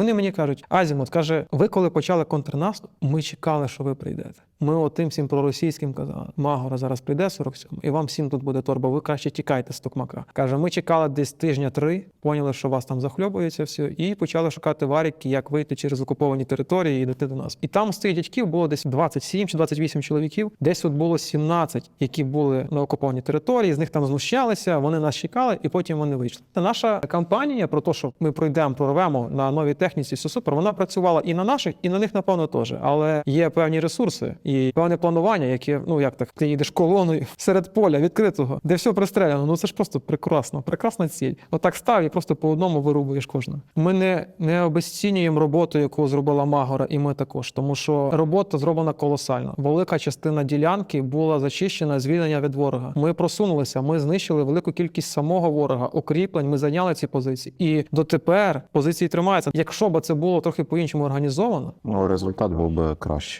Вони мені кажуть, Азімут каже: ви коли почали контрнаступ, ми чекали, що ви прийдете. Ми отим всім проросійським казали, Магора зараз прийде 47, і вам всім тут буде торба. Ви краще тікайте з Токмака. Каже, ми чекали десь тижня три, поняли, що вас там захльобується все, і почали шукати варіки, як вийти через окуповані території і дійти до нас. І там з цих дядьків було десь 27 чи 28 чоловіків. Десь тут було 17, які були на окупованій території. З них там знущалися, вони нас чекали, і потім вони вийшли. Та наша кампанія про те, що ми пройдемо, прорвемо на новій техніці, все супер. Вона працювала і на наших, і на них, напевно, теж. Але є певні ресурси і певне планування, яке, ну як так, ти їдеш колоною серед поля відкритого, де все пристреляно. Ну це ж просто прекрасно, прекрасна ціль. Отак став і просто по одному вирубуєш кожного. Ми не, не обесцінюємо роботу, яку зробила Магора, і ми також, тому що робота зроблена колосально. Велика частина ділянки була зачищена, звільнення від ворога. Ми просунулися, ми знищили велику кількість самого ворога, укріплень. Ми зайняли ці позиції. І дотепер позиції тримаються. Якщо б це було трохи по-іншому організовано, Ну, результат був би кращий.